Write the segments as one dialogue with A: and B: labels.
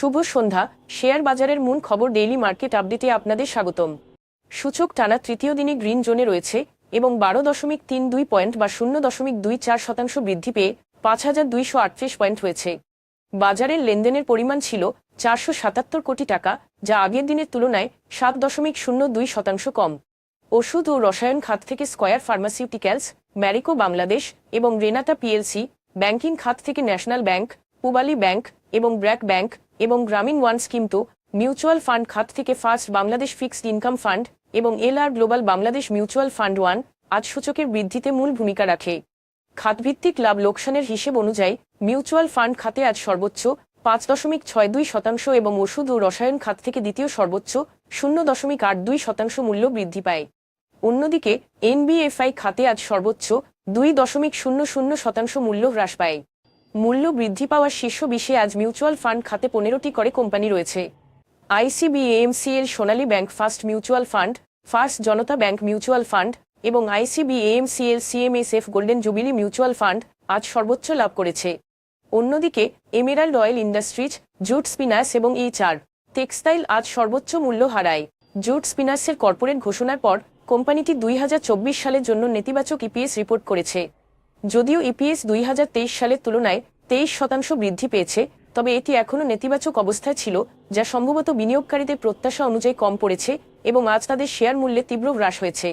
A: শুভ সন্ধ্যা। Share বাজারের মূল খবর ডেইলি মার্কেট আপডেটে আপনাদের স্বাগতম। সূচক টানা তৃতীয় দিনে গ্রিন জোনে রয়েছে এবং বারো দশমিক তিন দুই পয়েন্ট বা শূন্য দশমিক দুই চার শতাংশ বৃদ্ধি পেয়ে পাঁচ হাজার দুইশো আটত্রিশ পয়েন্ট হয়েছে। বাজারের লেনদেনের পরিমাণ ছিল চারশো সাতাত্তর কোটি টাকা, যা আগের দিনের তুলনায় সাত দশমিক শূন্য দুই শতাংশ কম। ওষুধ ও রসায়ন খাত থেকে স্কয়ার ফার্মাসিউটিক্যালস, ম্যারিকো বাংলাদেশ এবং রেনাতা পিএলসি, ব্যাংকিং খাত থেকে ন্যাশনাল ব্যাংক, পুবালি ব্যাংক এবং ব্র্যাক ব্যাংক এবং গ্রামীণ ওয়ান স্কিম তো মিউচুয়াল ফান্ড খাত থেকে first Bangladesh fixed income fund এবং LR global Bangladesh mutual fund one আজ সূচকের বৃদ্ধিতে মূল ভূমিকা রাখে। খাতভিত্তিক লাভ লোকসানের হিসেব অনুযায়ী মিউচুয়াল ফান্ড খাতে আজ সর্বোচ্চ পাঁচ দশমিক ছয় দুই শতাংশ এবং ওষুধ ও রসায়ন খাত থেকে দ্বিতীয় সর্বোচ্চ শূন্য দশমিক আট দুই শতাংশ মূল্য বৃদ্ধি পায়। অন্যদিকে এনবিএফআই খাতে আজ সর্বোচ্চ দুই দশমিক শূন্য শূন্য শতাংশ মূল্য হ্রাস পায়। মূল্য বৃদ্ধি পাওয়ার শীর্ষ বিশে আজ মিউচুয়াল ফান্ড খাতে পনেরোটি করে কোম্পানি রয়েছে। ICBAMCL Sonali bank, first mutual fund, first Janata bank mutual fund এবং ICBAMCL CMSF, golden jubilee mutual fund আজ সর্বোচ্চ লাভ করেছে। অন্যদিকে, Emerald Oil Industries, jute spinners এবং এইচআর টেক্সটাইল আজ সর্বোচ্চ মূল্য হারায়। জুট স্পিনার্সের কর্পোরেট ঘোষণার পর, কোম্পানিটি দুই হাজার চব্বিশ সালের জন্য নেতিবাচক ইপিএস রিপোর্ট করেছে। যদিও ইপিএস দুই হাজার তেইশ সালের তুলনায় তেইশ শতাংশ বৃদ্ধি পেয়েছে, তবে এটি এখনও নেতিবাচক অবস্থায় ছিল, যা সম্ভবত বিনিয়োগকারীদের প্রত্যাশা অনুযায়ী কম পড়েছে এবং আজ তাদের শেয়ার মূল্যে তীব্র হ্রাস হয়েছে।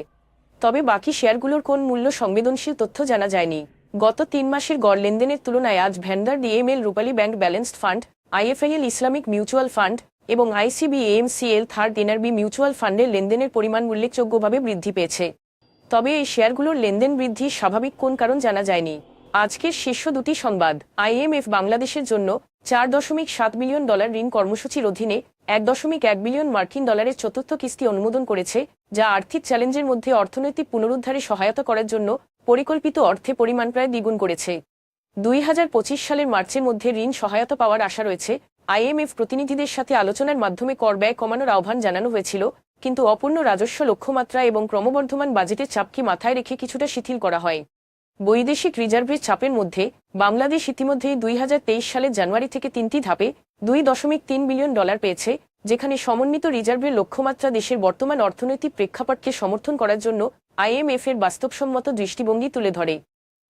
A: তবে বাকি শেয়ারগুলোর কোন মূল্য সংবেদনশীল তথ্য জানা যায়নি। গত তিন মাসের গড় লেনদেনের তুলনায় আজ van der DML Rupali bank balanced fund IFIL Islamic mutual fund এবং আইসিবিএমসিএল থার্ড এনআরবি মিউচুয়াল ফান্ডের লেনদেনের পরিমাণ উল্লেখযোগ্যভাবে বৃদ্ধি পেয়েছে। তবে এই শেয়ারগুলোর লেনদেন বৃদ্ধির স্বাভাবিক কোন কারণ জানা যায়নি। আজকের শীর্ষ দুটি সংবাদ, আইএমএফ বাংলাদেশের জন্য চার দশমিক সাত মিলিয়ন ডলার ঋণ কর্মসূচির অধীনে এক দশমিক এক বিলিয়ন মার্কিন ডলারের চতুর্থ কিস্তি অনুমোদন করেছে, যা আর্থিক চ্যালেঞ্জের মধ্যে অর্থনৈতিক পুনরুদ্ধারে সহায়তা করার জন্য পরিকল্পিত অর্থে পরিমাণ প্রায় দ্বিগুণ করেছে। দুই হাজার পঁচিশ সালের মার্চের মধ্যে ঋণ সহায়তা পাওয়ার আশা রয়েছে, আইএমএফ প্রতিনিধিদের সাথে আলোচনার মাধ্যমে কর ব্যয় কমানোর আহ্বান জানানো হয়েছিল কিন্তু অপূর্ণ রাজস্ব, লক্ষ্যমাত্রা এবং ক্রমবর্ধমান বাজেটের চাপকে মাথায় রেখে কিছুটা শিথিল করা হয়? বৈদেশিক রিজার্ভের চাপের মধ্যে বাংলাদেশ ইতিমধ্যেই দুই হাজার তেইশ সালের জানুয়ারি থেকে তিনটি ধাপে দুই দশমিক তিন বিলিয়ন ডলার পেয়েছে, যেখানে সমন্বিত রিজার্ভের লক্ষ্যমাত্রা দেশের বর্তমান অর্থনৈতিক প্রেক্ষাপটকে সমর্থন করার জন্য আইএমএফ এর বাস্তবসম্মত দৃষ্টিভঙ্গি তুলে ধরে।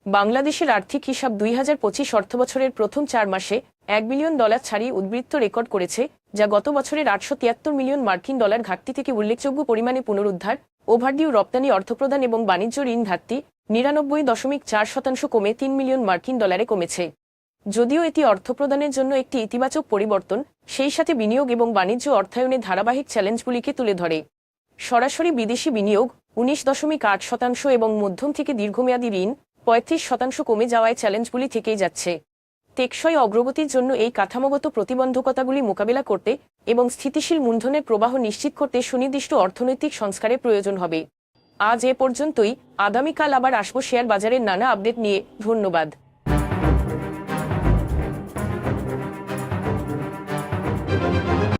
A: বাংলাদেশের আর্থিক হিসাব দুই হাজার পঁচিশ অর্থবছরের প্রথম চার মাসে এক বিলিয়ন ডলার ছাড়িয়ে উদ্বৃত্ত রেকর্ড করেছে, যা গত বছরের আটশো তিয়াত্তর মিলিয়ন মার্কিন ডলার ঘাটতি থেকে উল্লেখযোগ্য পরিমাণে পুনরুদ্ধার, ওভারডিউ রপ্তানি অর্থপ্রদান এবং বাণিজ্য ঋণ ঘাটতি নিরানব্বই দশমিক চার শতাংশ কমে তিন মিলিয়ন মার্কিন ডলারে কমেছে। যদিও এটি অর্থপ্রদানের জন্য একটি ইতিবাচক পরিবর্তন, সেই সাথে বিনিয়োগ এবং বাণিজ্য অর্থায়নে ধারাবাহিক চ্যালেঞ্জগুলিকে তুলে ধরে। সরাসরি বিদেশি বিনিয়োগ, উনিশ দশমিক আট শতাংশ এবং মধ্যম থেকে দীর্ঘমেয়াদী ঋণ, পঁয়ত্রিশ শতাংশ কমে যাওয়ায় চ্যালেঞ্জগুলি থেকেই যাচ্ছে। টেকসই অগ্রগতির জন্য এই কাঠামোগত প্রতিবন্ধকতাগুলি মোকাবিলা করতে এবং স্থিতিশীল মূলধনের প্রবাহ নিশ্চিত করতে সুনির্দিষ্ট অর্থনৈতিক সংস্কারের প্রয়োজন হবে। আজ এ পর্যন্তই। আগামীকাল আবার আসব শেয়ার বাজারের নানা আপডেট নিয়ে। ধন্যবাদ।